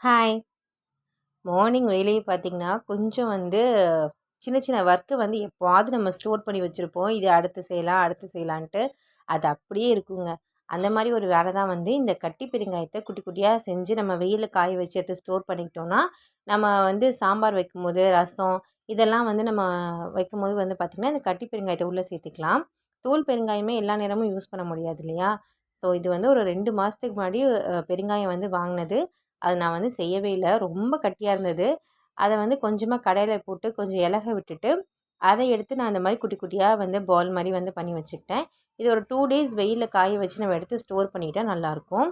Hi morning வேலையை பார்த்திங்கன்னா கொஞ்சம் வந்து சின்ன சின்ன ஒர்க்கு வந்து எப்போவாவது நம்ம ஸ்டோர் பண்ணி வச்சுருப்போம். இது அடுத்து செய்யலாம் அடுத்து செய்யலான்ட்டு. அது அப்படியே இருக்குங்க. அந்த மாதிரி ஒரு வேலை தான் வந்து இந்த கட்டி பெருங்காயத்தை குட்டி குட்டியாக செஞ்சு நம்ம வெயிலில் காய வச்சு எடுத்து ஸ்டோர் பண்ணிக்கிட்டோன்னா நம்ம வந்து சாம்பார் வைக்கும்போது ரசம் இதெல்லாம் வந்து நம்ம வைக்கும்போது வந்து பார்த்திங்கன்னா இந்த கட்டி பெருங்காயத்தை உள்ளே சேர்த்துக்கலாம். தோல் பெருங்காயமே எல்லா நேரமும் யூஸ் பண்ண முடியாது இல்லையா? ஸோ இது வந்து ஒரு ரெண்டு மாதத்துக்கு முன்னாடி பெருங்காயம் வந்து வாங்கினது. அது நான் வந்து செய்யவே இல்லை. ரொம்ப கட்டியாக இருந்தது. அதை வந்து கொஞ்சமாக கடையில் போட்டு கொஞ்சம் இலக விட்டுட்டு அதை எடுத்து நான் அந்த மாதிரி குட்டி குட்டியாக வந்து பால் மாதிரி வந்து பண்ணி வச்சுக்கிட்டேன். இது ஒரு டூ டேஸ் வெயிலில் காய வச்சு நம்ம எடுத்து ஸ்டோர் பண்ணிக்கிட்டால் நல்லாயிருக்கும்.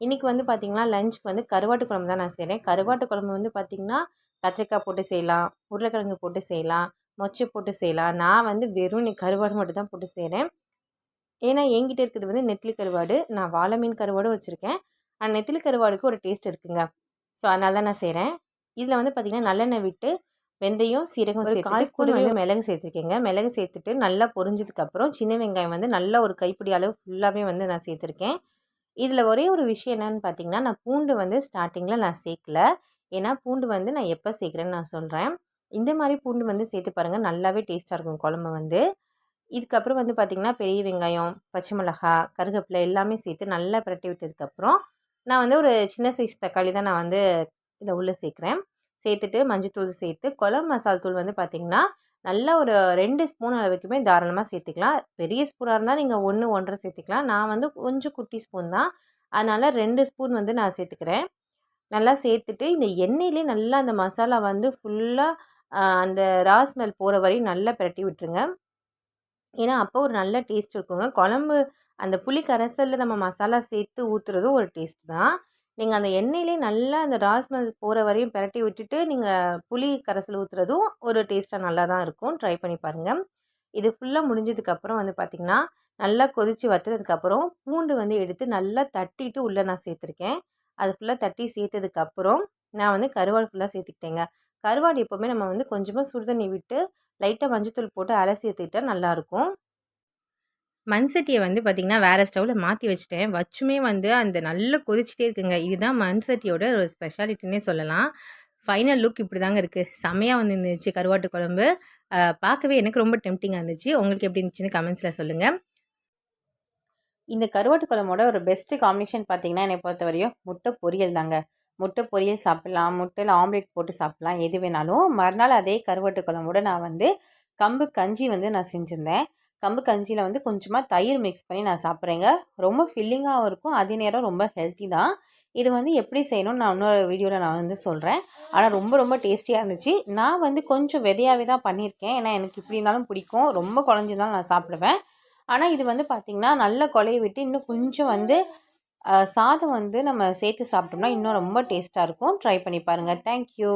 இன்றைக்கி வந்து பார்த்திங்கன்னா லஞ்சுக்கு வந்து கருவாட்டு குழம்பு தான் நான் செய்கிறேன் கருவாட்டு குழம்பு வந்து பார்த்திங்கன்னா கத்திரிக்காய் போட்டு செய்யலாம் உருளைக்கிழங்கு போட்டு செய்யலாம் மொச்சை போட்டு செய்யலாம். நான் வந்து வெறும் இன்னைக்கு கருவாடு மட்டும் தான் போட்டு செய்கிறேன் ஏன்னா என்கிட்ட இருக்கிறது வந்து நெத்திலி கருவாடு. நான் வாழை மீன் கருவாடும் வச்சுருக்கேன். அந்த நெத்திலி கருவாடுக்கு ஒரு டேஸ்ட் இருக்குங்க. ஸோ அதனால தான் நான் செய்கிறேன் இதில் வந்து பார்த்திங்கன்னா நல்லெண்ணெய் விட்டு வெந்தயம் சீரகம் கால் ஸ்பூன் வந்து மிளகு சேர்த்துருக்கேங்க. மிளகு சேர்த்துட்டு நல்லா பொரிஞ்சதுக்கப்புறம் சின்ன வெங்காயம் வந்து நல்லா ஒரு கைப்பிடி அளவு ஃபுல்லாகவே வந்து நான் சேர்த்துருக்கேன். இதில் ஒரே ஒரு விஷயம் என்னென்னு பார்த்தீங்கன்னா நான் பூண்டு வந்து ஸ்டார்டிங்கில் நான் சேர்க்கல. ஏன்னா பூண்டு வந்து நான் எப்போ சேர்க்குறேன்னு நான் சொல்கிறேன் இந்த மாதிரி பூண்டு வந்து சேர்த்து பாருங்கள் நல்லாவே டேஸ்ட்டாக இருக்கும் குழம்பு வந்து. இதுக்கப்புறம் வந்து பார்த்திங்கன்னா பெரிய வெங்காயம் பச்சை மிளகா கருகப்பிலை எல்லாமே சேர்த்து நல்லா பிரட்டி விட்டதுக்கப்புறம் நான் வந்து ஒரு சின்ன சைஸ் தக்காளி தான் நான் வந்து இதை உள்ளே சேர்க்குறேன். சேர்த்துட்டு மஞ்சத்தூள் சேர்த்து குழம்பு மசால் தூள் வந்து பார்த்திங்கன்னா நல்லா ஒரு ரெண்டு ஸ்பூன் அளவுக்குமே தாராளமாக சேர்த்துக்கலாம். பெரிய ஸ்பூனாக இருந்தால் நீங்கள் ஒன்று ஒன்றரை சேர்த்துக்கலாம். நான் வந்து கொஞ்சம் குட்டி ஸ்பூன் தான். அதனால் ரெண்டு ஸ்பூன் வந்து நான் சேர்த்துக்கிறேன். நல்லா சேர்த்துட்டு இந்த எண்ணெயிலே நல்லா அந்த மசாலா வந்து ஃபுல்லாக அந்த ரா ஸ்மெல் போகிற வரையும் நல்லா பிரட்டி விட்டுருங்க. ஏன்னா அப்போ ஒரு நல்ல டேஸ்ட் இருக்குங்க. குழம்பு அந்த புளி கரைசலில் நம்ம மசாலா சேர்த்து ஊற்றுறதும் ஒரு டேஸ்ட் தான். நீங்கள் அந்த எண்ணெயிலே நல்லா அந்த ராஸ்மல் போகிற வரையும் பிரட்டி விட்டுட்டு நீங்கள் புளி கரைசல் ஊற்றுறதும் ஒரு டேஸ்ட்டாக நல்லா தான் இருக்கும். ட்ரை பண்ணி பாருங்கள் இது ஃபுல்லாக முடிஞ்சதுக்கப்புறம் வந்து பார்த்திங்கன்னா நல்லா கொதித்து வத்துறதுக்கப்புறம் பூண்டு வந்து எடுத்து நல்லா தட்டிட்டு உள்ளே நான் சேர்த்துருக்கேன். அது ஃபுல்லாக தட்டி சேர்த்ததுக்கப்புறம் நான் வந்து கருவாடு ஃபுல்லாக சேர்த்துக்கிட்டேங்க. கருவாடு எப்போவுமே நம்ம வந்து கொஞ்சமாக சுடுதண்ணி விட்டு லைட்டாக மஞ்சத்தூள் போட்டு அலசி எடுத்துக்கிட்டால் நல்லாயிருக்கும் மண் சட்டியை வந்து பார்த்திங்கன்னா வேறு ஸ்டவ்வில் மாற்றி வச்சுட்டேன். வச்சுமே வந்து அந்த நல்லா கொதிச்சிட்டே இருக்குங்க. இதுதான் மண் சட்டியோட ஒரு ஸ்பெஷாலிட்டினே சொல்லலாம். ஃபைனல் லுக் இப்படி தாங்க இருக்குது செமையாக வந்து இருந்துச்சு கருவாட்டு குழம்பு. பார்க்கவே எனக்கு ரொம்ப டெம்டிங்காக இருந்துச்சு. உங்களுக்கு எப்படி இருந்துச்சுன்னு கமெண்ட்ஸில் சொல்லுங்கள் இந்த கருவாட்டு குழம்போட ஒரு பெஸ்ட்டு காம்பினேஷன் பார்த்தீங்கன்னா என்னை பொறுத்த வரையும் முட்டை பொரியல் தாங்க முட்டை பொரியல் சாப்பிட்லாம் முட்டையில் ஆம்லேட் போட்டு சாப்பிட்லாம் எது வேணாலும். மறுநாள் அதே கருவாட்டு குழம்போடு நான் வந்து கம்பு கஞ்சி வந்து நான் செஞ்சுருந்தேன். கம்பு கஞ்சியில் வந்து கொஞ்சமாக தயிர் மிக்ஸ் பண்ணி நான் சாப்பிட்றேங்க. ரொம்ப ஃபில்லிங்காகவும் இருக்கும். அதே நேரம் ரொம்ப ஹெல்த்தி தான். இது வந்து எப்படி செய்யணும்னு நான் இன்னொரு வீடியோவில் நான் வந்து சொல்கிறேன் ஆனால் ரொம்ப ரொம்ப டேஸ்டியாக இருந்துச்சு. நான் வந்து கொஞ்சம் விதையாகவே தான் பண்ணியிருக்கேன். ஏன்னா எனக்கு இப்படி இருந்தாலும் பிடிக்கும். ரொம்ப குழஞ்சிருந்தாலும் நான் சாப்பிடுவேன். ஆனால் இது வந்து பார்த்திங்கன்னா நல்ல கொலையை விட்டு இன்னும் கொஞ்சம் வந்து சாதம் வந்து நம்ம சேர்த்து சாப்பிட்டோம்னா இன்னும் ரொம்ப டேஸ்ட்டாக இருக்கும். ட்ரை பண்ணி பாருங்கள் தேங்க்யூ